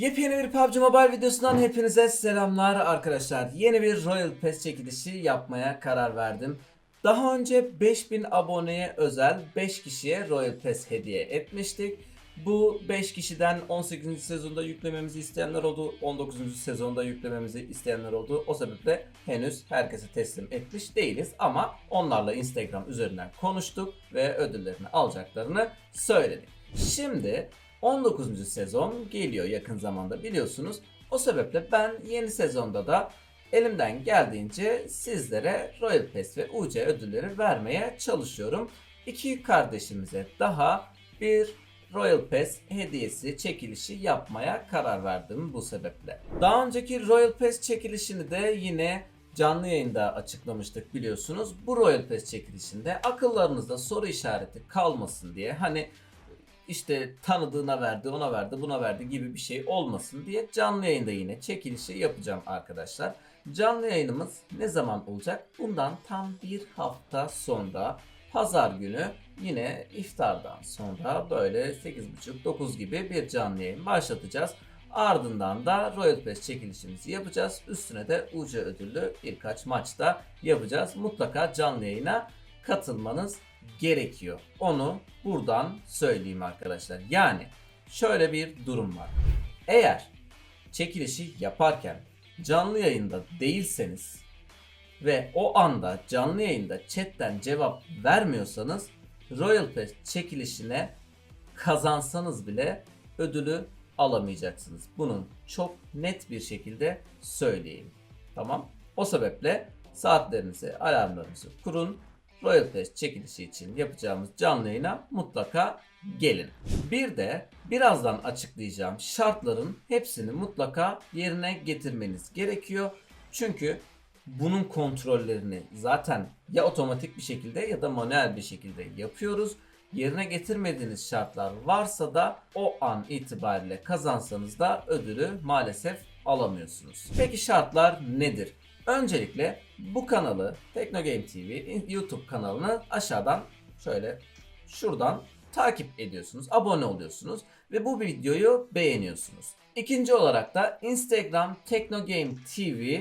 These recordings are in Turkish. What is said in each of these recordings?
Yepyeni bir PUBG Mobile videosundan hepinize selamlar arkadaşlar. Yeni bir Royal Pass çekilişi yapmaya karar verdim. Daha önce 5000 aboneye özel 5 kişiye Royal Pass hediye etmiştik. Bu 5 kişiden 18. sezonda yüklememizi isteyenler oldu, 19. sezonda yüklememizi isteyenler oldu. O sebeple henüz herkese teslim etmiş değiliz ama onlarla Instagram üzerinden konuştuk ve ödüllerini alacaklarını söyledik. Şimdi 19. sezon geliyor yakın zamanda biliyorsunuz. O sebeple ben yeni sezonda da elimden geldiğince sizlere Royal Pass ve UC ödülleri vermeye çalışıyorum. İki kardeşimize daha bir Royal Pass hediyesi çekilişi yapmaya karar verdim bu sebeple. Daha önceki Royal Pass çekilişini de yine canlı yayında açıklamıştık biliyorsunuz. Bu Royal Pass çekilişinde akıllarınızda soru işareti kalmasın diye hani işte tanıdığına verdi, ona verdi, buna verdi gibi bir şey olmasın diye canlı yayında yine çekilişi yapacağım arkadaşlar. Canlı yayınımız ne zaman olacak? Bundan tam bir hafta sonra pazar günü yine iftardan sonra böyle 8.30-9 gibi bir canlı yayın başlatacağız. Ardından da Royal Pass çekilişimizi yapacağız. Üstüne de UC ödüllü birkaç maçta yapacağız. Mutlaka canlı yayına katılmanız gerekiyor. Onu buradan söyleyeyim arkadaşlar. Yani şöyle bir durum var. Eğer çekilişi yaparken canlı yayında değilseniz ve o anda canlı yayında chatten cevap vermiyorsanız Royal Pass çekilişine kazansanız bile ödülü alamayacaksınız. Bunu çok net bir şekilde söyleyeyim. Tamam? O sebeple saatlerinizi, alarmlarınızı kurun. Royal Pass çekilişi için yapacağımız canlı yayına mutlaka gelin. Bir de birazdan açıklayacağım şartların hepsini mutlaka yerine getirmeniz gerekiyor. Çünkü bunun kontrollerini zaten ya otomatik bir şekilde ya da manuel bir şekilde yapıyoruz. Yerine getirmediğiniz şartlar varsa da o an itibariyle kazansanız da ödülü maalesef alamıyorsunuz. Peki şartlar nedir? Öncelikle bu kanalı Teknogame TV YouTube kanalını aşağıdan şöyle şuradan takip ediyorsunuz, abone oluyorsunuz ve bu videoyu beğeniyorsunuz. İkinci olarak da Instagram Teknogame TV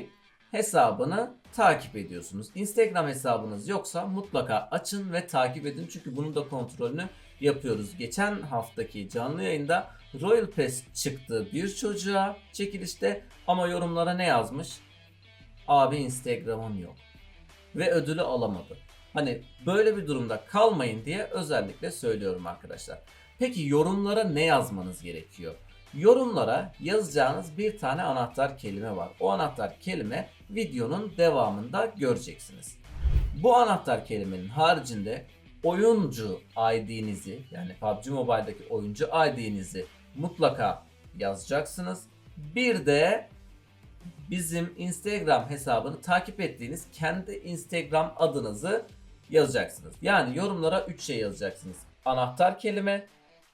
hesabını takip ediyorsunuz. Instagram hesabınız yoksa mutlaka açın ve takip edin çünkü bunun da kontrolünü yapıyoruz. Geçen haftaki canlı yayında Royal Pass çıktı bir çocuğa çekilişte ama yorumlara ne yazmış? Abi Instagram'ım yok. Ve ödülü alamadı. Hani böyle bir durumda kalmayın diye özellikle söylüyorum arkadaşlar. Peki yorumlara ne yazmanız gerekiyor? Yorumlara yazacağınız bir tane anahtar kelime var. O anahtar kelime videonun devamında göreceksiniz. Bu anahtar kelimenin haricinde oyuncu ID'nizi yani PUBG Mobile'daki oyuncu ID'nizi mutlaka yazacaksınız. Bir de bizim Instagram hesabını takip ettiğiniz kendi Instagram adınızı yazacaksınız. Yani yorumlara 3 şey yazacaksınız. Anahtar kelime,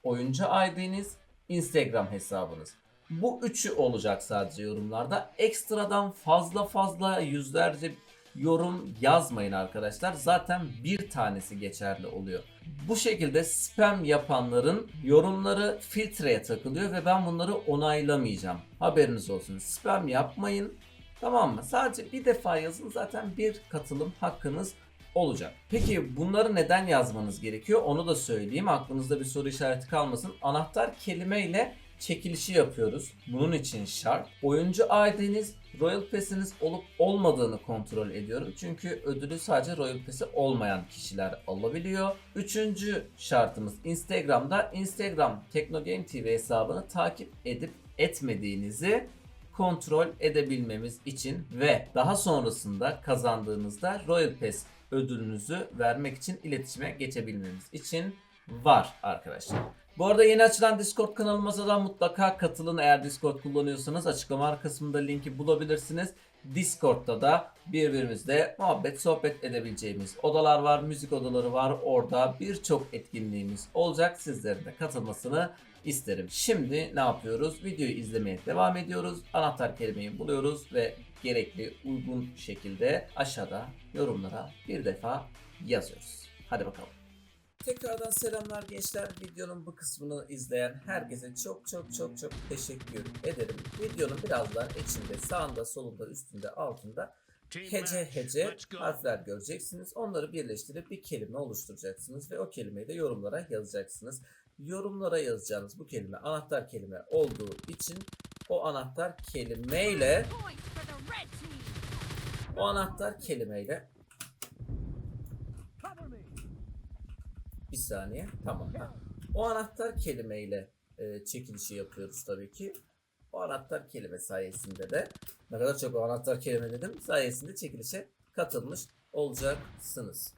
oyuncu ID'niz, Instagram hesabınız. Bu üçü olacak sadece yorumlarda. Ekstradan fazla fazla yüzlerce yorum yazmayın arkadaşlar. Zaten bir tanesi geçerli oluyor. Bu şekilde spam yapanların yorumları filtreye takılıyor ve ben bunları onaylamayacağım. Haberiniz olsun. Spam yapmayın. Tamam mı? Sadece bir defa yazın zaten bir katılım hakkınız olacak. Peki bunları neden yazmanız gerekiyor? Onu da söyleyeyim. Aklınızda bir soru işareti kalmasın. Anahtar kelimeyle çekilişi yapıyoruz. Bunun için şart. Oyuncu ID'niz Royal Pass'iniz olup olmadığını kontrol ediyorum. Çünkü ödülü sadece Royal Pass'i olmayan kişiler alabiliyor. Üçüncü şartımız Instagram'da Instagram Teknogame TV hesabını takip edip etmediğinizi kontrol edebilmemiz için ve daha sonrasında kazandığınızda Royal Pass ödülünüzü vermek için iletişime geçebilmemiz için var arkadaşlar. Bu arada yeni açılan Discord kanalımıza da mutlaka katılın. Eğer Discord kullanıyorsanız açıklama kısmında linki bulabilirsiniz. Discord'da da birbirimizle muhabbet sohbet edebileceğimiz odalar var, müzik odaları var. Orada birçok etkinliğimiz olacak. Sizlerin de katılmasını isterim. Şimdi ne yapıyoruz? Videoyu izlemeye devam ediyoruz. Anahtar kelimeyi buluyoruz ve gerekli uygun şekilde aşağıda yorumlara bir defa yazıyoruz. Hadi bakalım. Tekrardan selamlar gençler. Videonun bu kısmını izleyen herkese çok çok çok çok teşekkür ederim. Videonun birazdan içinde, sağında, solunda, üstünde, altında hece hece harfler göreceksiniz. Onları birleştirip bir kelime oluşturacaksınız ve o kelimeyi de yorumlara yazacaksınız. Yorumlara yazacağınız bu kelime anahtar kelime olduğu için o anahtar kelimeyle o anahtar kelimeyle bir saniye tamam ha. o anahtar kelimeyle e, çekilişi yapıyoruz tabii ki. O anahtar kelime sayesinde de ne kadar çok o anahtar kelime dedim sayesinde çekilişe katılmış olacaksınız.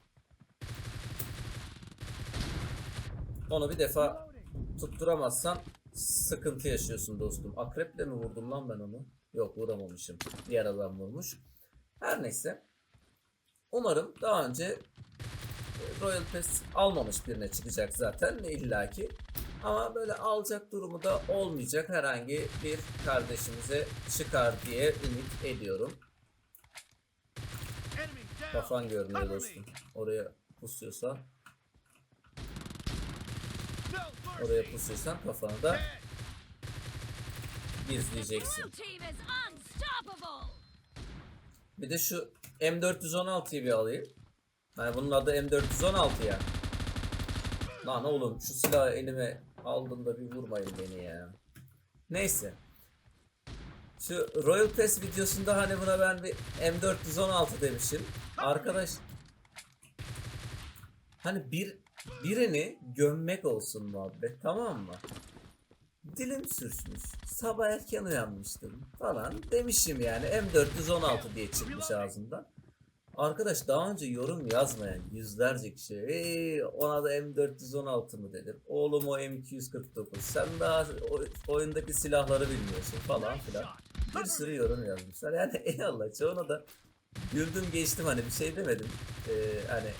Onu bir defa tutturamazsan sıkıntı yaşıyorsun dostum. Akreple mi vurdum lan ben onu? Yok vuramamışım. Diğer adam vurmuş. Her neyse. Umarım daha önce Royal Pass almamış birine çıkacak zaten illaki. Ama böyle alacak durumu da olmayacak herhangi bir kardeşimize çıkar diye ümit ediyorum. Kafan görünüyor dostum. Oraya pusuyorsan, oraya pusuyorsan kafanı da gizleyeceksin. Bir de şu M416'yı bir alayım. Yani bunun adı M416 ya. Lan oğlum şu silahı elime aldığımda bir vurmayın beni ya. Neyse. Şu Royal Pass videosunda hani buna ben bir M416 demişim. Arkadaş hani bir birini gömmek olsun muhabbet tamam mı? Dilim sürçmüş. Sabah erken uyanmıştım falan demişim yani M416 diye çıkmış ağzımdan. Arkadaş daha önce yorum yazmayan yüzlerce kişi "Ey, ona da M416 mı dedim. Oğlum o M249 sen daha oyundaki silahları bilmiyorsun falan filan. Bir sürü yorum yazmışlar. Yani eyvallah çoğuna da güldüm geçtim hani bir şey demedim. Ee, hani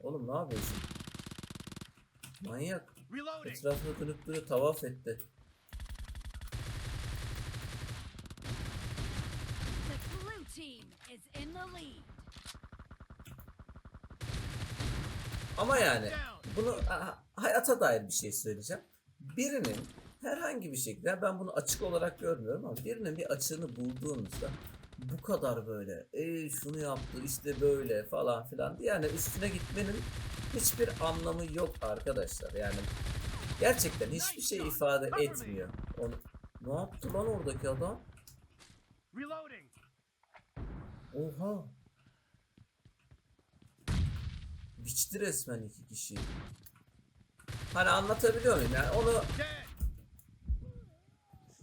oğlum ne yapıyorsun? Manyak. Etrafına dönüp duruyor tavaf etti. Team is in the lead. Ama yani bunu hayata dair bir şey söyleyeceğim. Birinin herhangi bir şekilde ben bunu açık olarak görmüyorum ama birinin bir açığını bulduğunuzda bu kadar böyle ey şunu yaptı işte böyle falan filan yani üstüne gitmenin hiçbir anlamı yok arkadaşlar yani gerçekten hiçbir şey ifade etmiyor. Onu, ne yaptı lan oradaki adam? Oha. Biçti resmen iki kişi. Hani anlatabiliyor muyum yani onu Dead.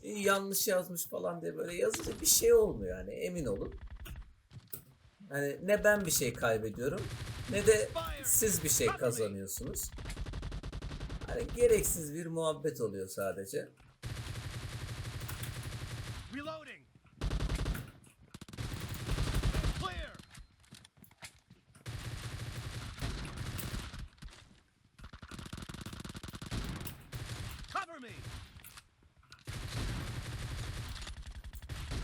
"İyi, yanlış yazmış falan diye böyle yazınca bir şey olmuyor yani emin olun. Hani ne ben bir şey kaybediyorum ne de siz bir şey kazanıyorsunuz. Hani gereksiz bir muhabbet oluyor sadece. Reloading. Me.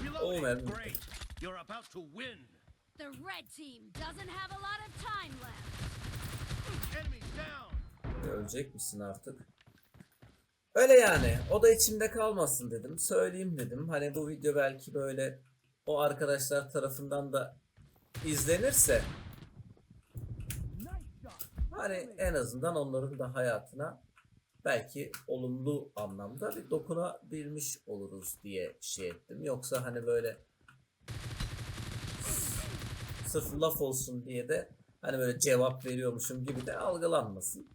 Reloading. man. Great. You're about to win. The red team doesn't have a lot of time left. Enemies down. Ölecek misin artık? Öyle yani. O da içimde kalmasın dedim. Söyleyeyim dedim. Hani bu video belki böyle o arkadaşlar tarafından da izlenirse hani en azından onların da hayatına belki olumlu anlamda bir dokunabilmiş oluruz diye şey ettim. Yoksa hani böyle sırf laf olsun diye de hani böyle cevap veriyormuşum gibi de algılanmasın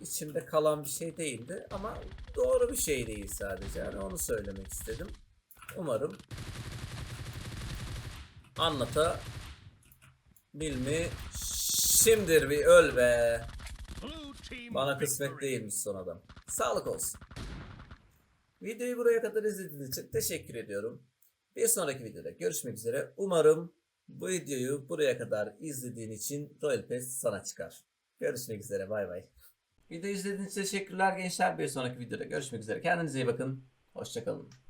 içimde kalan bir şey değildi ama doğru bir şey değil sadece. Yani onu söylemek istedim. Umarım anlata bilmişimdir bir öl be. Bana kısmet değilmiş son adam. Sağlık olsun. Videoyu buraya kadar izlediğiniz için teşekkür ediyorum. Bir sonraki videoda görüşmek üzere. Umarım bu videoyu buraya kadar izlediğin için Royal Pass sana çıkar. Görüşmek üzere. Bay bay. Video izlediğiniz için teşekkürler gençler. Bir sonraki videoda görüşmek üzere. Kendinize iyi bakın. Hoşçakalın.